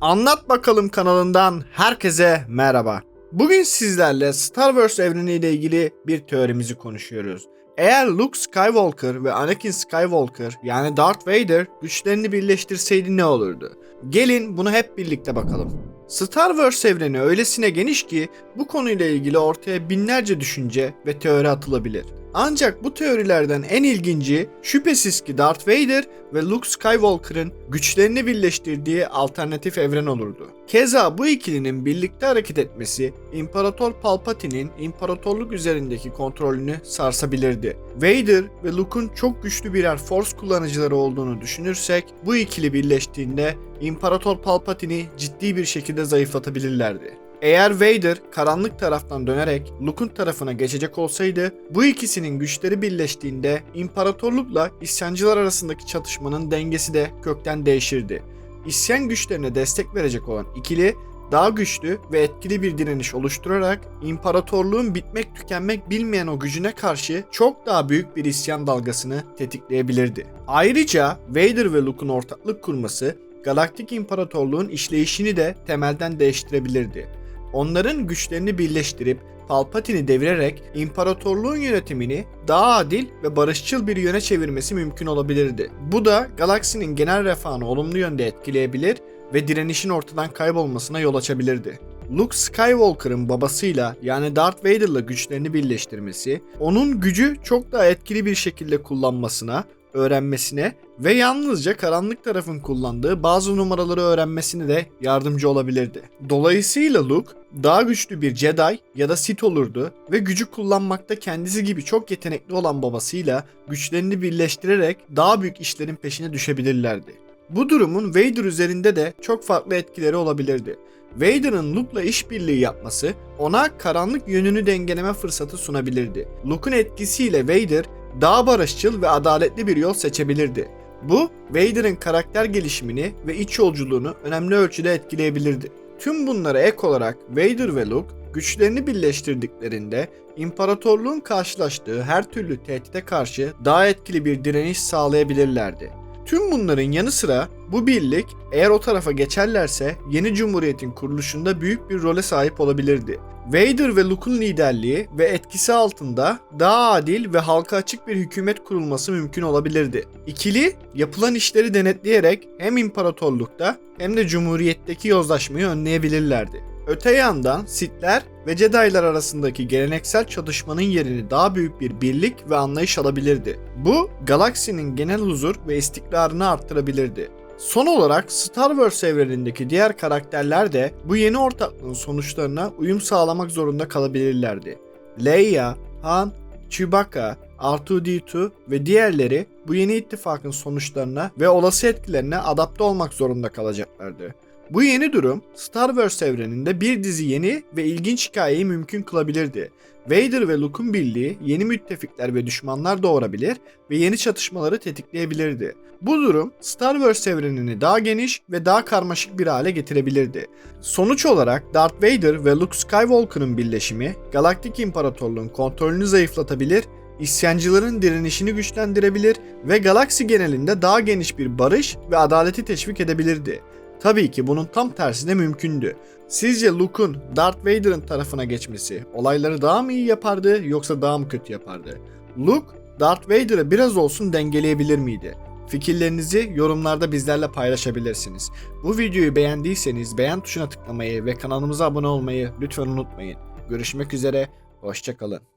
Anlat Bakalım kanalından herkese merhaba. Bugün sizlerle Star Wars evreniyle ilgili bir teorimizi konuşuyoruz. Eğer Luke Skywalker ve Anakin Skywalker yani Darth Vader güçlerini birleştirseydi ne olurdu? Gelin bunu hep birlikte bakalım. Star Wars evreni öylesine geniş ki bu konuyla ilgili ortaya binlerce düşünce ve teori atılabilir. Ancak bu teorilerden en ilginci şüphesiz ki Darth Vader ve Luke Skywalker'ın güçlerini birleştirdiği alternatif evren olurdu. Keza bu ikilinin birlikte hareket etmesi İmparator Palpatine'in imparatorluk üzerindeki kontrolünü sarsabilirdi. Vader ve Luke'un çok güçlü birer Force kullanıcıları olduğunu düşünürsek bu ikili birleştiğinde İmparator Palpatine'i ciddi bir şekilde zayıflatabilirlerdi. Eğer Vader karanlık taraftan dönerek Luke'un tarafına geçecek olsaydı bu ikisinin güçleri birleştiğinde imparatorlukla isyancılar arasındaki çatışmanın dengesi de kökten değişirdi. İsyan güçlerine destek verecek olan ikili daha güçlü ve etkili bir direniş oluşturarak imparatorluğun bitmek tükenmek bilmeyen o gücüne karşı çok daha büyük bir isyan dalgasını tetikleyebilirdi. Ayrıca Vader ve Luke'un ortaklık kurması Galaktik İmparatorluğun işleyişini de temelden değiştirebilirdi. Onların güçlerini birleştirip Palpatine'i devirerek imparatorluğun yönetimini daha adil ve barışçıl bir yöne çevirmesi mümkün olabilirdi. Bu da galaksinin genel refahını olumlu yönde etkileyebilir ve direnişin ortadan kaybolmasına yol açabilirdi. Luke Skywalker'ın babasıyla yani Darth Vader'la güçlerini birleştirmesi, onun gücü çok daha etkili bir şekilde kullanmasına, öğrenmesine ve yalnızca karanlık tarafın kullandığı bazı numaraları öğrenmesine de yardımcı olabilirdi. Dolayısıyla Luke daha güçlü bir Jedi ya da Sith olurdu ve gücü kullanmakta kendisi gibi çok yetenekli olan babasıyla güçlerini birleştirerek daha büyük işlerin peşine düşebilirlerdi. Bu durumun Vader üzerinde de çok farklı etkileri olabilirdi. Vader'ın Luke'la işbirliği yapması ona karanlık yönünü dengeleme fırsatı sunabilirdi. Luke'un etkisiyle Vader daha barışçıl ve adaletli bir yol seçebilirdi. Bu Vader'ın karakter gelişimini ve iç yolculuğunu önemli ölçüde etkileyebilirdi. Tüm bunlara ek olarak Vader ve Luke güçlerini birleştirdiklerinde imparatorluğun karşılaştığı her türlü tehdide karşı daha etkili bir direniş sağlayabilirlerdi. Tüm bunların yanı sıra bu birlik eğer o tarafa geçerlerse yeni cumhuriyetin kuruluşunda büyük bir role sahip olabilirdi. Vader ve Luke'un liderliği ve etkisi altında daha adil ve halka açık bir hükümet kurulması mümkün olabilirdi. İkili yapılan işleri denetleyerek hem imparatorlukta hem de cumhuriyetteki yozlaşmayı önleyebilirlerdi. Öte yandan Sith'ler ve Jedi'lar arasındaki geleneksel çatışmanın yerini daha büyük bir birlik ve anlayış alabilirdi. Bu galaksinin genel huzur ve istikrarını arttırabilirdi. Son olarak Star Wars evrenindeki diğer karakterler de bu yeni ortaklığın sonuçlarına uyum sağlamak zorunda kalabilirlerdi. Leia, Han, Chewbacca, R2-D2 ve diğerleri bu yeni ittifakın sonuçlarına ve olası etkilerine adapte olmak zorunda kalacaklardı. Bu yeni durum Star Wars evreninde bir dizi yeni ve ilginç hikayeyi mümkün kılabilirdi. Vader ve Luke'un birliği yeni müttefikler ve düşmanlar doğurabilir ve yeni çatışmaları tetikleyebilirdi. Bu durum Star Wars evrenini daha geniş ve daha karmaşık bir hale getirebilirdi. Sonuç olarak Darth Vader ve Luke Skywalker'ın birleşimi Galaktik İmparatorluğun kontrolünü zayıflatabilir isyancıların direnişini güçlendirebilir ve galaksi genelinde daha geniş bir barış ve adaleti teşvik edebilirdi. Tabii ki bunun tam tersi de mümkündü. Sizce Luke'un Darth Vader'ın tarafına geçmesi olayları daha mı iyi yapardı yoksa daha mı kötü yapardı? Luke, Darth Vader'ı biraz olsun dengeleyebilir miydi? Fikirlerinizi yorumlarda bizlerle paylaşabilirsiniz. Bu videoyu beğendiyseniz beğen tuşuna tıklamayı ve kanalımıza abone olmayı lütfen unutmayın. Görüşmek üzere, hoşçakalın.